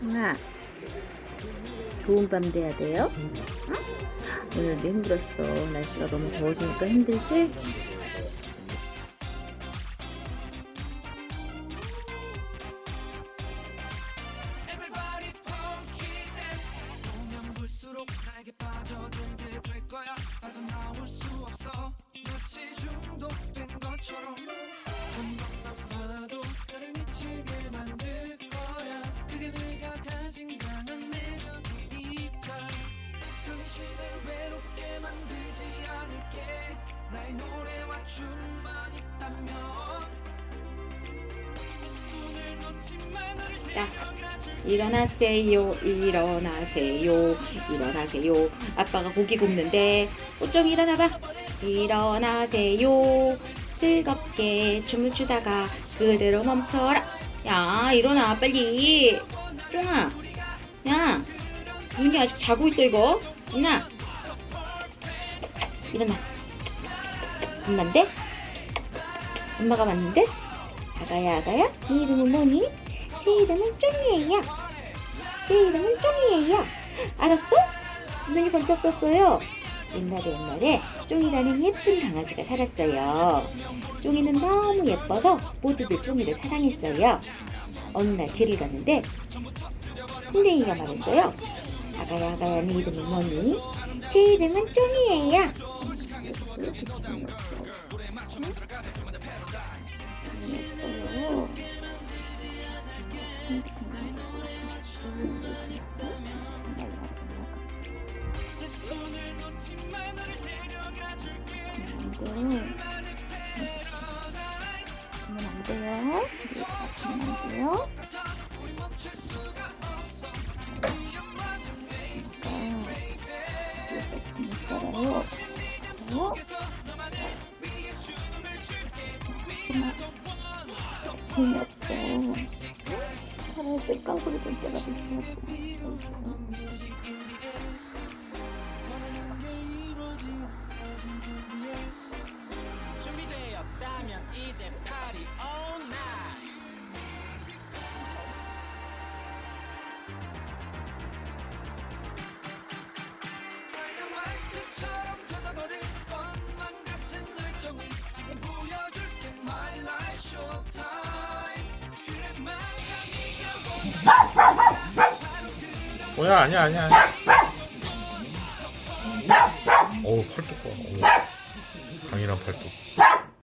승아 좋은 밤 돼야 돼요? 응? 오늘도 힘들었어 날씨가 너무 더워지니까 힘들지? 빠져들게 될 거야 빠져나올 수 없어 마치 중독된 것처럼 나의 노래와 춤만 있다면 자. 일어나세요 일어나세요 일어나세요. 아빠가 고기 굽는데 꽃좀 일어나봐. 일어나세요. 즐겁게 춤을 추다가 그대로 멈춰라. 야 일어나 빨리. 쫑아 야 윤이 아직 자고 있어 이거. 윤아 일어나 엄마인데? 엄마가 왔는데? 아가야 아가야 네 이름은 뭐니? 제 이름은 쫑이에요 제 이름은 쫑이에요 알았어? 눈이 번쩍 떴어요 옛날에 옛날에 쫑이라는 예쁜 강아지가 살았어요 쫑이는 너무 예뻐서 모두들 쫑이를 사랑했어요 어느 날 길을 갔는데 풍뎅이가 말했어요 아가야 아가야 네 이름은 뭐니? 제 이름은 쫑이에요 돼요. 없어 이렇게 있어요. 그래요. 하지마. 힘이 없어. 차라리 깡구리 볼 때가 더좋 뭐야 아니야 아니야 아니야. 어우 팔뚝 봐. 어우. 강인한 팔뚝